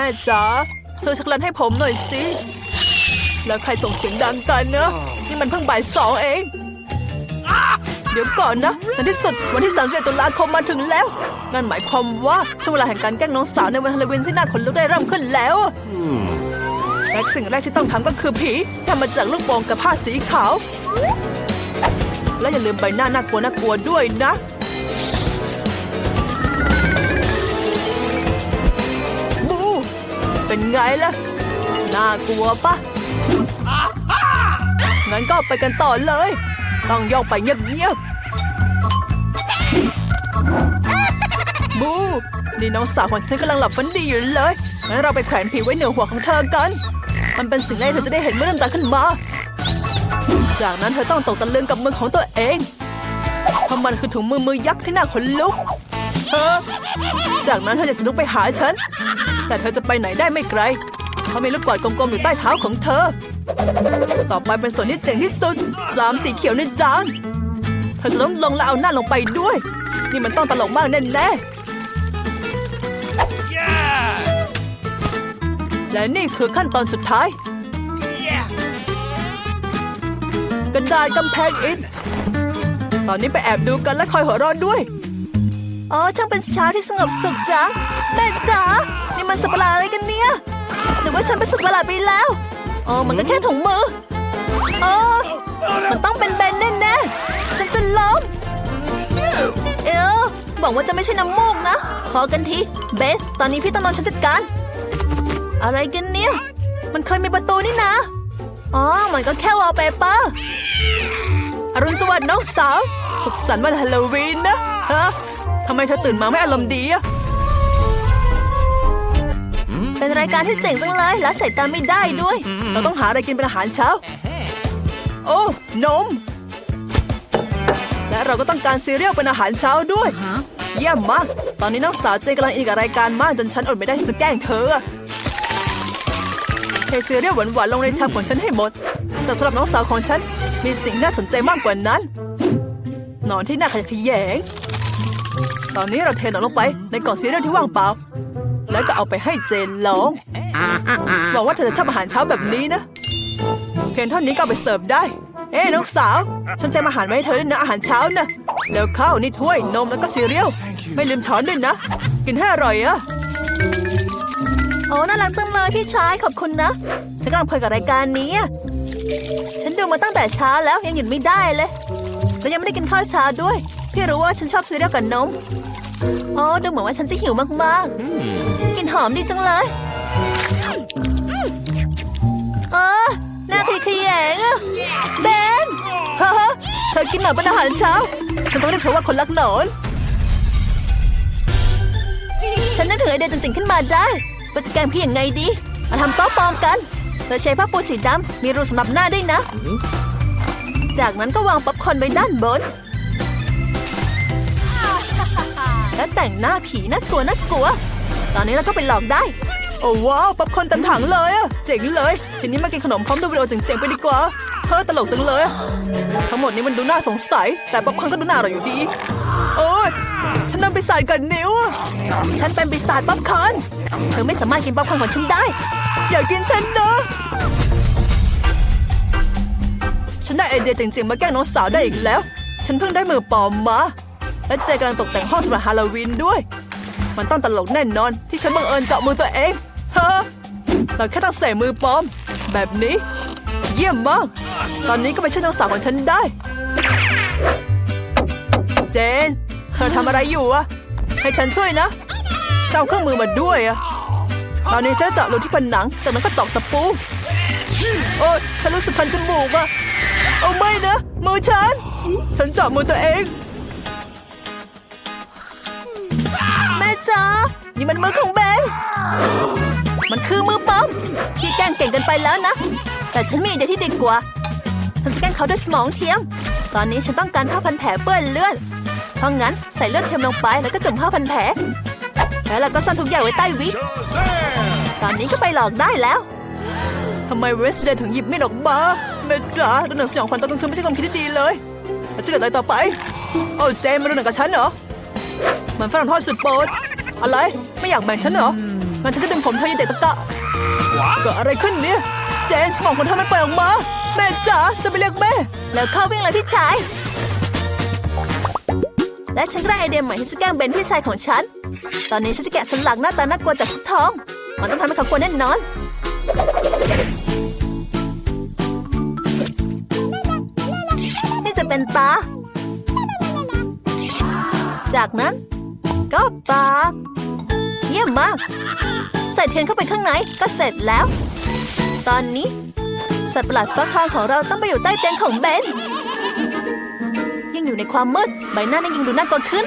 ม่จ๋าซื้อช็อกโกแลตให้ผมหน่อยสิ แล้วใครส่งเสียงดังกันเนอะนี่มันเพิ่งบ่ายสองเอง เดี๋ยวก่อนนะในที่สุดวันที่31ตุลาคมมาถึงแล้วนั่นหมายความว่าช่วงเวลาแห่งการแกล้งน้องสาวในวันฮาโลวีนที่น่าขนลุกได้เริ่มขึ้นแล้วและสิ่งแรกที่ต้องทำก็คือผีทำมาจากลูกโป่งกับผ้าสีขาว และอย่าลืมใบหน้าน่ากลัวน่ากลัวด้วยนะ เป็นไงล่ะ น่ากลัวปะงั้นก็ไปกันต่อเลย ต้องย่องไปเงียบๆ บู นี่น้องสาวของฉันกำลังหลับฝันดีอยู่เลย งั้นเราไปแขวนผีไว้เหนือหัวของเธอกัน มันเป็นสิ่งแรกที่เธอจะได้เห็นเมื่อลืมตาขึ้นมา จากนั้นเธอต้องตกตะลึงกับมือของตัวเอง เพราะมันคือถุงมือมือยักษ์ที่น่าขนลุกเธอจากนั้นเธอจะลุกไปหาฉัน แต่เธอจะไปไหนได้ไม่ไกลเพราะมีลูกกอดกลมๆอยู่ใต้เท้าของเธอ ต่อไปเป็นส่วนที่เจ๋งที่สุดสลามสีเขียวในจานเธอจะต้องลงแล้วเอาหน้าลงไปด้วย นี่มันต้องตลกมากแน่ๆและนี่คือขั้นตอนสุดท้าย กระดาษกำแพงอิฐตอนนี้ไปแอบดูกันและคอยหัวเรอดด้วย อ๋อ ช่างเป็นเช้าที่สงบสุขจังแม่จ๋านี่ มันสัตว์ประหลาดอะไรกันเนี่ย หรือว่าฉันเป็นสัตว์ประหลาดไปแล้วอ๋อมันก็แค่ถุงมืออ๋อมันต้องเป็นเบนแน่ๆฉันจะล้มเออหวังว่าจะไม่ใช่น้ำมูกนะ ขอกันที เบส ตอนนี้พี่ต้องนอนฉันจัดการ อะไรกันเนี่ย มันเคยมีประตูนี่นะ อ๋อ มันก็แค่วอลเปเปอร์อรุณสวัสดิ์น้องสาว สุขสันต์วันฮาโลวีนนะ ฮะทำไมเธอตื่นมาไม่อารมณ์ดีอะ เป็นรายการที่เจ๋งจังเลย และใส่ตามไม่ได้ด้วย เราต้องหาอะไรกินเป็นอาหารเช้า โอ้ นม และเราก็ต้องการซีเรียลเป็นอาหารเช้าด้วย เยี่ยมมาก ตอนนี้น้องสาวเจกำลังอินกับรายการมากจนฉันอดไม่ได้ที่จะแกล้งเธออะเทซีเรียลหวานๆลงในชามของฉันให้หมด แต่สำหรับน้องสาวของฉันมีสิ่งน่าสนใจมากกว่านั้นหนอนที่น่าขยะแขยง ตอนนี้เราเทหนอนลงไปในกล่องซีเรียลที่ว่างเปล่า แล้วก็เอาไปให้เจนลองหวังว่าเธอจะชอบอาหารเช้าแบบนี้นะ เพียงเท่านี้ก็เอาไปเสิร์ฟได้ เอ้น้องสาว ฉันเตรียมอาหารไว้ให้เธอด้วยนะอาหารเช้านะแล้วข้าวนี่ถ้วยนมแล้วก็ซีเรียลไม่ลืมช้อนด้วยนะ กินให้อร่อยอะโอ้น่ารักจังเลยพี่ชายขอบคุณนะ ฉันกำลังเพลินกับรายการนี้อะฉันดูมาตั้งแต่เช้าแล้วยังหยุดไม่ได้เลย และยังไม่ได้กินข้าวเช้าด้วย พี่รู้ว่าฉันชอบซีเรียลกับนม โอ้ดูเหมือนว่าฉันจะหิวมากๆ กลินหอมดีจังเลยเออหน่าขยขยงอะเบนเฮ้อเธอกินหนอนเป็นอาหารเช้า ฉันต้องเรียกเธอว่าคนรักหนอน ฉันนึกถึงไอเดียจริงๆขึ้นมาได้ว่าจะแกล้งพี่ยังไงดีมาทำโต๊ะปลอมกันเราใช้ผ้าปูสีดำมีรูสำหรับหน้าด้วยนะ จากนั้นก็วางป๊อปคอนไว้ด้านบน และแต่งหน้าผีน่ากลัวน่ากลัว ตอนนี้เราก็ไปหลอกได้ โอ้ว้าวป๊อปคอนเต็มถังเลยอะเจ๋งเลยทีนี้มากินขนมพร้อมดูวิดีโอเจ๋งๆไปดีกว่าเธอตลกจังเลยทั้งหมดนี้มันดูน่าสงสัย แต่ป๊อปคอนก็ดูน่าอร่อยอยู่ดี โอ้ยฉันนำไปีศาจกับนิ้ว ฉันเป็นปีศาจป๊อปคอนเธอไม่สามารถกินป๊อปคอนของฉันได้ อย่ากินฉันนะฉันได้ไอเดียจริงๆมาแกล้งน้องสาวได้อีกแล้ว ฉันเพิ่งได้มือปลอมมาและเจกำลังตกแต่งห้องสำหรับฮาโลวีนด้วย มันต้องตลกแน่นอน ที่ฉันบังเอิญเจาะมือตัวเองเฮ้อเราแค่ต้องใส่มือปลอม แบบนี้ เยี่ยมมาก ตอนนี้ก็ไปช่วยน้องสาวของฉันได้ เจน เธอทำอะไรอยู่อะให้ฉันช่วยนะจะเอาเครื่องมือมาด้วยอะตอนนี้ฉันจะเจาะรูที่ผนัง จากนั้นก็ตอกตะปู โอ้ยฉันรู้สึกคันจมูกอะเอาไม่นะมือฉัน ฉันเจาะมือตัวเอง มันมือของเบน มันคือมือปั๊มพี่แกล้งเก่งกันไปแล้วนะ แต่ฉันมีไอเดียที่ดีกว่า ฉันจะแกล้งเขาด้วยสมองเทียม ตอนนี้ฉันต้องการผ้าพันแผลเปื้อนเลือด เพราะงั้นใส่เลือดเทียมลงไปแล้วก็จุ่มผ้าพันแผล แล้วเราก็ซ่อนทุกอย่างไว้ใต้วิก ตอนนี้ก็ไปหลอกได้แล้วทำไมเวสเดย์ถึงหยิบมีดออกมาแม่จ๋าดูหนังสยองขวัญตอนกลางคืนไม่ใช่ความคิดที่ดีเลยจะเกิดอะไรต่อไปโอ้เจมมาดูหนังกับฉันเหรอมันฝรั่งทอดสุดโปรด อะไร ไม่อยากแบ่งฉันเหรองั้นฉันจะดึงผมเธออยันเด็กตะกะเกิดอะไรขึ้นเนี่ย เจนสมองของเธอมันเปิดออกมา แม่จ๋าจะไปเรียกแม่ แล้วเข้าวิ่งเลยพี่ชาย และฉันก็ได้ไอเดียใหม่ที่จะแกล้งเบนพี่ชายของฉัน ตอนนี้ฉันจะแกะสลักหน้าตาน่ากลัวจากชุดทอง มันต้องทำให้เขากลัวแน่นอนนี่จะเป็นตา จากนั้นก็ ปาก เยี่ยมมาก ใส่เทียนเข้าไปข้างในก็เสร็จแล้ว ตอนนี้ สัตว์ประหลาดฟักทองของเราต้องไปอยู่ใต้เตียงของเบนยังอยู่ในความมืดใบหน้านั้นยังดูน่ากลัวขึ้น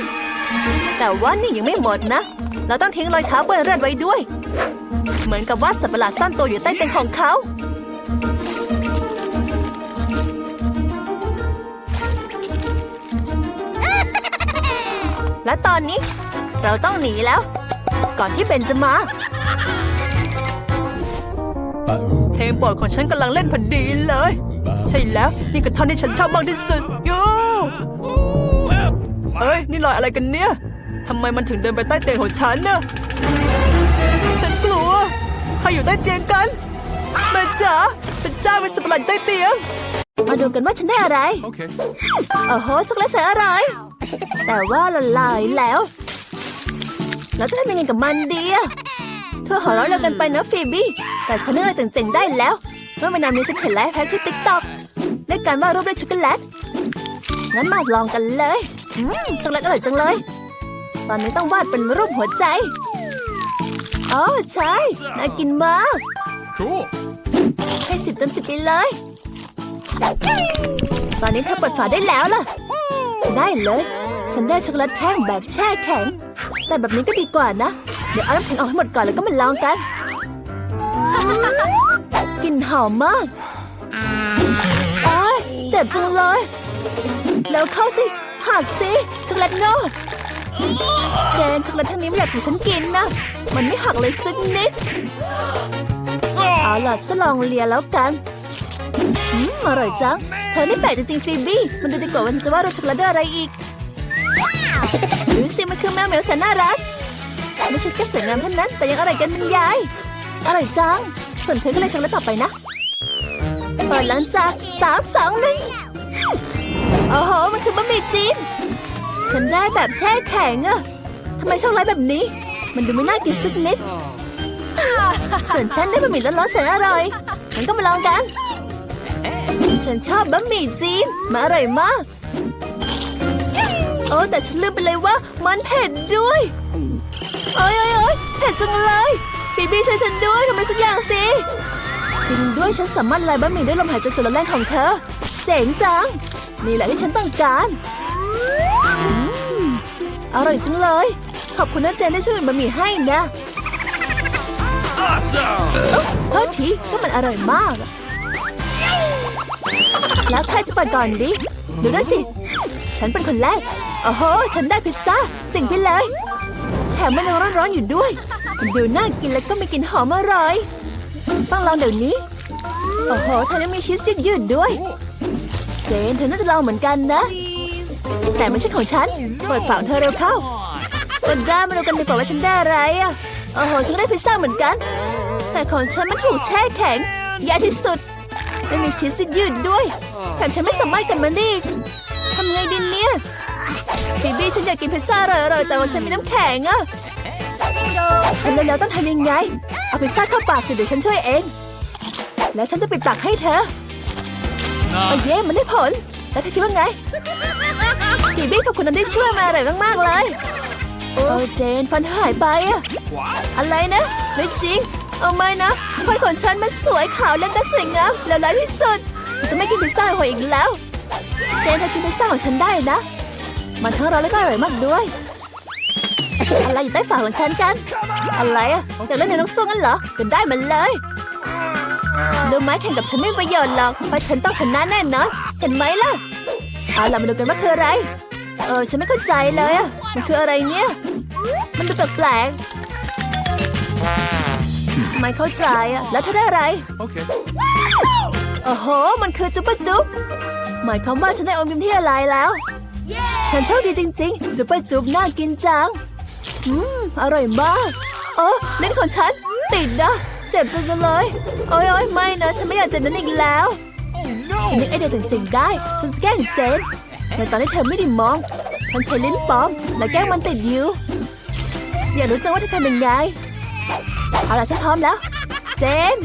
แต่ว่านี่ยังไม่หมดนะ เราต้องทิ้งรอยเท้าเปื้อนเลือดไว้ด้วย เหมือนกับว่าสัตว์ประหลาดซ่อนตัวอยู่ใต้เตียงของเขาและตอนนี้ เราต้องหนีแล้ว ก่อนที่เบนจะมาเพลงโปรดของฉันกำลังเล่นพอดีเลย ใช่แล้วนี่คือท่อนที่ฉันชอบมากที่สุดยูเอ้ยนี่รอยอะไรกันเนี่ยทำไมมันถึงเดินไปใต้เตียงของฉันน่ะฉันกลัวใครอยู่ใต้เตียงกันแม่จ๋าเป็นเจ้าเป็นสัตว์ประหลาดใต้เตียง มาดูกันว่าฉันได้อะไร Okay. โอ้โหช็อกโกแลตแสนอร่อยแต่ว่าละลายแล้ว แล้วจะทำยังไงกับมันดีอะเธอหัวเราะเร็วกันไปนะฟีบี้ แต่ฉันนึกอะไรเจ๋งๆได้แล้ว เมื่อไม่นานนี้ฉันเห็นไลฟ์แพ็คที่ติ๊กต็อกด้วยการวาดรูปด้วยช็อกโกแลต งั้นมาลองกันเลยอืมช็อกโกแลตอร่อยจังเลย ตอนนี้ต้องวาดเป็นรูปหัวใจอ๋อใช่ น่ากินมาก Cool. ให้สิบเต็มสิบไปเลย ตอนนี้เธอเปิดฝาได้แล้วล่ะ ได้เลย ฉันได้ช็อกโกแลตแท่งแบบแช่แข็ง แต่แบบนี้ก็ดีกว่านะ เดี๋ยวเอาน้ำแข็งออกให้หมดก่อนแล้วก็มาลองกัน กลิ่นหอมมากอ้ยเจ็บจังเลย แล้วเข้าสิ หักสิช็อกโกแลตงอกเจนช็อกโกแลตทั้งนี้ไม่อยากให้ฉันกินนะ มันไม่หักเลยสักนิด เอาล่ะจะลองเลียแล้วกันอืมอร่อยจัง เธอนี่แปลกจริงๆฟีบี้ มันดูดีกว่าวันจะว่าเราช็อกโกแลตอะไรอีก ดูสิมันคือแมวเหมียวแสนน่ารักไม่ใช่แค่สวยงามเท่านั้น แต่ยังอร่อยกันบรรยาย อร่อยจัง ส่วนเธอก็เลยช็อกแลตต่อไปนะเปิดหลังจากสามสองหนึ่งโอ้โห มันคือบะหมี่จีน ฉันได้แบบแช่แข็งอะทำไมชอบไรแบบนี้ มันดูไม่น่ากินสักนิด ส่วนฉันได้บะหมี่ร้อนๆแสนอร่อยงั้นก็มาลองกัน ฉันชอบบะหมี่จีนมาอร่อยมาก โอ้แต่ฉันลืมไปเลยว่ามันเผ็ดด้วยโอ้ยโอ้ยโอ้ยเผ็ดจังเลยฟีบี้ช่วยฉันด้วยทำอะไรสักอย่างสิ จริงด้วยฉันสามารถละลายบะหมี่ด้วยลมหายใจสุดแรงของเธอ เจ๋งจัง นี่แหละที่ฉันต้องการอืมอร่อยจังเลย ขอบคุณนะเจนที่ช่วยบะหมี่ให้นะ Awesome. โทษทีก็มันอร่อยมากอะแล้วใครจะเปิดก่อนดิ ดูนั่นสิ ฉันเป็นคนแรก โอ้โห ฉันได้พิซซ่าจริงไปเลย แถมมันยังร้อนๆอยู่ด้วยดูน่ากินแล้วก็ไมีกลิ่นหอมอร่อย ต้องลองเดี๋ยวนี้ โอ้โหเธอยังมีชีสยืดๆด้วย เจนเธอน่าจะลองเหมือนกันนะ แต่ไม่ใช่ของฉัน เปิดฝาของเธอเร็วเข้าเปิดได้มาดูกันดีกว่าว่าฉันได้อะไรอะ โอ้โห ฉันได้พิซซ่าเหมือนกัน แต่ของฉันมันถูกแช่แข็งแย่ที่สุดไม่มีชีสยืดด้วย แถมฉันไม่สามารถกันมันได้อีทำไงดีเนี่ย บีบี้ฉันอยากกินพิซซ่าอร่อยๆแต่ว่าฉันมีน้ำแข็งอะฉันแล้วๆต้องทำยังไง เอาพิซซ่าเข้าปากสิเดี๋ยวฉันช่วยเอง แล้วฉันจะปิดปากให้เธอโอ้เย่มันได้ผล แล้วเธอคิดว่าไงบีบี้ขอบคุณนั้นได้ช่วยมาอร่อยมากๆเลยโอ้เจนฟันหายไปอะอะไรนะไม่จริง เอาไม่นะฟันของฉันมันสวยขาวและก็สวยงามแล้วร้ายที่สุดจะไม่กินพิซซ่าหอยอีกแล้ว เจนเธอกินพิซซ่าของฉันได้นะ มันทั้งร้อนและก็อร่อยมากด้วย อะไรอยู่ใต้ฝาของฉันกัน อะไรอะอยากเล่นในน้องส้มงั้นเหรอก็ได้มันเลยรู้ไหมแข่งกับฉันไม่มีประโยชน์หรอกเพราะฉันต้องชนะแน่นอนเห็นไหมล่ะเอาล่ะมาดูกันว่าคืออะไร เออฉันไม่เข้าใจเลยอะมันคืออะไรเนี่ย มันดูแปลกๆไม่เข้าใจอะแล้วเธอได้อะไร Okay. โอ้โห มันคือจุ๊บปะจุ๊บหมายความว่าฉันได้อมยิ้มที่อะไรแล้ว ฉันโชคดีจริงๆจุ๊บปะจุ๊บน่ากินจัง อืม อร่อยมากโอ้ลิ้นของฉัน ติดนะเจ็บจังเลย โอ้ยโอ้ยไม่นะ ฉันไม่อยากเจ็บนั้นอีกแล้ว ฉันนึกไอเดียเจ๋งๆได้ ฉันจะแกล้งเจนในตอนที่เธอไม่ได้มอง ฉันใช้ลิ้นปลอม และแกล้งมันติดอยู่ อยากรู้จังว่าเธอทำยังไง เอาล่ะฉันพร้อมแล้ว เจน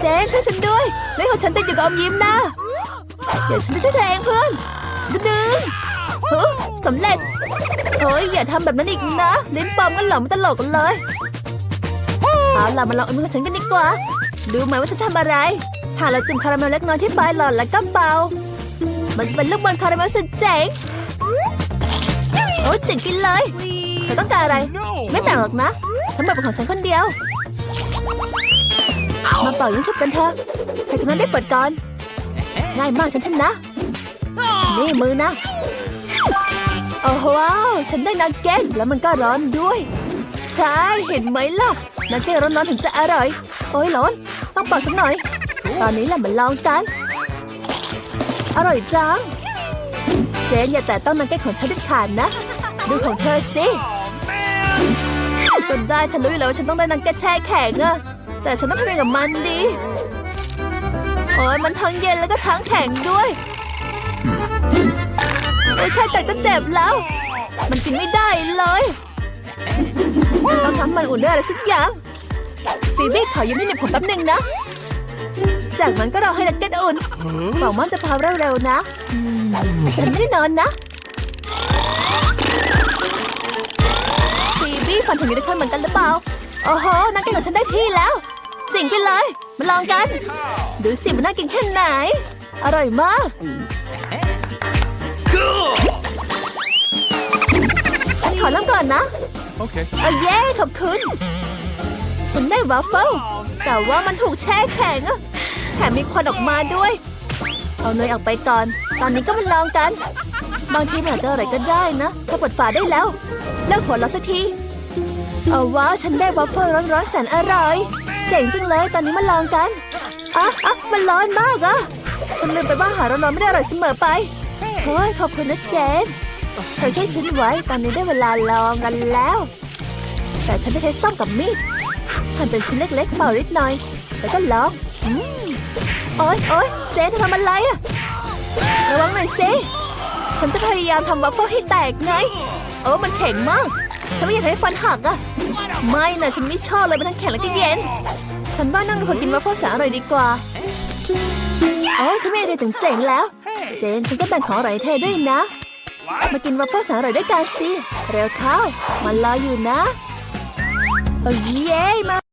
เจนช่วยฉันด้วยลิ้นของฉันติดอยู่กับอมยิ้มนะ เดี๋ยวฉันจะช่วยเธอเองเพื่อนจะดึงเฮ้ย สำเร็จเฮ้ยอย่าทำแบบนั้นอีกนะลิ้นปอมกันหลอมตลกกันเลยเอาล่ะมาลองเอามือของฉันกันดีกว่า ดูไหมว่าฉันทำอะไร หากเราจุ่มคาราเมลเล็กน้อยที่ปลายหลอดแล้วก็เป่ามันจะเป็นลูกบอลคาราเมลสุดเจ๋งโอ้เจ๋งกินเลยเธอต้องการอะไร ไม่แบ่งหรอกนะทั้งหมดเป็นของฉันคนเดียว มาเป่ายิงฉุบกันเถอะใครชนะได้เปิดก่อน ง่ายมากฉันชนะ นี่มือนะ โอ้ว้าว ฉันได้นักเก็ตแล้วมันก็ร้อนด้วย ใช่เห็นไหมล่ะ นักเก็ตร้อนๆถึงจะอร่อย โอ้ยร้อน ต้องป่าสักหน่อย ตอนนี้แหละมาลองกัน อร่อยจัง เจนอย่าแต่ต้องนักเก็ตของฉันเด็ดขาดนะ ดูของเธอสิจนได้ฉันรู้อยู่แล้วว่าฉันต้องได้นักเก็ตแช่แข็งอะแต่ฉันต้องทำยังไงกับมันดีโอ้ยมันทั้งเย็นแล้วก็ทั้งแข็งด้วย อ้ยแค่แต่ก็เจ็บแล้ว มันกินไม่ได้เลยต้องทำมันอุ่นด้วยอะไรสักอย่างฟีบี้ขอยืมที่เหน็บผมแป๊บหนึ่งนะ จากนั้นก็รอให้นักเก็ตอุ่นหวังว่าจะพาเร็วๆนะฉันไม่ได้นอนนะฟีบี้ฝันถึงยูนิคอร์นเหมือนกันหรือเปล่าโอ้โหนักเก็ตของฉันได้ที่แล้วเจ๋งไปเลย มาลองกัน ดูสิมันน่ากินแค่ไหน อร่อยมาก ฉันขอเริ่มก่อนนะ Okay. เอาเย้ขอบคุณ ฉันได้วาฟเฟิลแต่ว่ามันถูกแช่แข็งอะแถมมีควันออกมาด้วย เอาเนยออกไปก่อน ตอนนี้ก็มาลองกัน บางทีมันอาจจะอะไรก็ได้นะ ถ้าเปิดฝาได้แล้วเลิกหัวเราะสักที เอาว้าวฉันได้วาฟเฟิลร้อนๆแสนอร่อย เจ๋งจังเลย ตอนนี้มาลองกันอะอะมันร้อนมากอะฉันลืมไปว่าอาหารร้อนๆไม่ได้อร่อยเสมอไป เฮ้ยขอบคุณนะเจนเธอช่วยฉันไว้ตอนนี้ได้เวลาลองกันแล้ว แต่ฉันจะใช้ส้อมกับมีดหั่นเป็นชิ้นเล็กๆเป่านิดหน่อย แล้วก็ลองอืมโอ๊ยโอ๊ยเจ๊เธอทำอะไรอะระวังหน่อยสิฉันจะพยายามทำวัฟเฟิลให้แตกไงโอ้มันแข็งมาก ฉันไม่อยากให้ฟันหักอะไม่นะฉันไม่ชอบเลยมันทั้งแข็งแล้วก็เย็น ฉันว่านั่งดูคนกินวัฟเฟิลแสนอร่อยดีกว่าโอ้ฉันไม่ได้เจ๋งๆแล้ว เจนฉันจะแบ่งของอร่อยให้เธอด้วยนะ มากินวัฟเฟิลแสนอร่อยด้วยกันสิ เร็วเข้า มันรออยู่นะ โอ้เย้มา